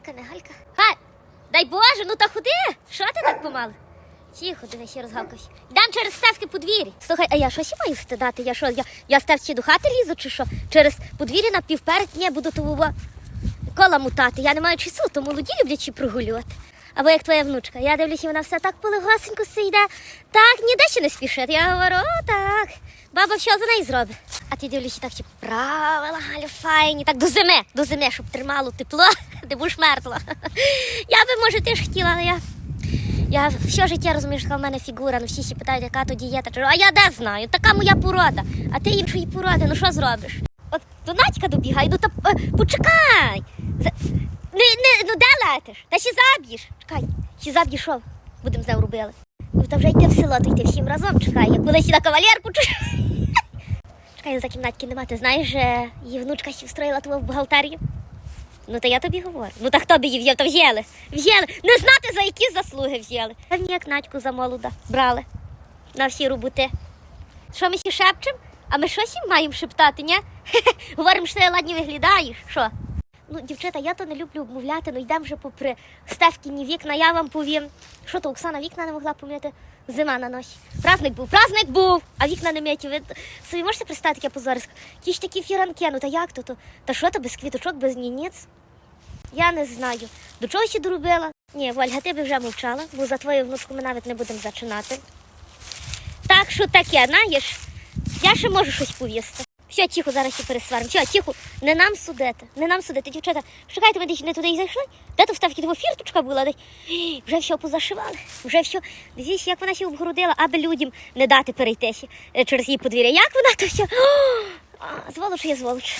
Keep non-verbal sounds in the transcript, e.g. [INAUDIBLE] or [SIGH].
Галька, не Галька. Галь, дай Боже, ну та ходи. Що ти так помалу? Тихо, диви, ще розгавкався. Йдем через стевки подвір'я. Слухай, а я що ще маю стидати? Я що, я, я стевці до хати лізу чи що? Через подвір'я на півперед ні, буду того кола мутати. Я не маю часу, то молоді люблять чи прогулювати. Або як твоя внучка. Я дивлюся, вона все так полегосенько все йде. Так, ніде ще не спішить. Я говорю, о, так. Баба що за неї зробить? А ти дивлюся так, чи правила, Галю, файні, так до зими, до зими, щоб тримало тепло, де будеш мерзла. Я би, може, теж хотіла, але я. Я все життя розумію, що в мене фігура, ну всі ще питають, яка то дієта. А я де знаю? Така моя порода. А ти іншої породи, ну що зробиш? От до Надька добігай, ну та е, почекай. Не, не, ну де летиш? Та ще заб'єш. Чекай, ще заб'єш що? Будемо з нею робили. Ну та вже йти в село, то йти всім разом. Чекай, я колись на кавалерку чекай. Чекай, за кімнатки нема. Ти знаєш, е, її внучка ще встроїла того в бухгалтерію. Ну, то я тобі говорю. Ну, та хто б її взяв, то в'їли. В'їли. Не знати, за які заслуги взяли. Певні, як Надьку за молода брали на всі роботи. Що ми ще шепчем? А ми щось їм маємо шептати, ні? [LAUGHS] Говоримо, що ти ладні виглядаєш. Що? Ну, дівчата, я то не люблю обмовляти, ну йдемо вже попри Стевкіні вікна, я вам повім. Що то Оксана вікна не могла помити? Зима на носі. Праздник був, праздник був, а вікна не м'яті. Ви собі можете представити таке позорисько? Ті ж такі фіранки, ну та як то? то? Та що то без квіточок, без нініць? Я не знаю. До чого ще доробила? Ні, Вольга, ти би вже мовчала, бо за твою внучку ми навіть не будемо зачинати. Так що таке, знаєш, я ще можу щось повісти. Все, тихо, зараз ще пересваримо. Все, тихо, не нам судити, не нам судити. Дівчата, шукайте, ми десь не туди і зайшли. Де то вставки того фірточка була? Де... [GASPS] Вже все позашивали, вже все. Дивіться, як вона ще обгородила, аби людям не дати перейти е, через її подвір'я. Як вона то все? Зволоч є зволоч.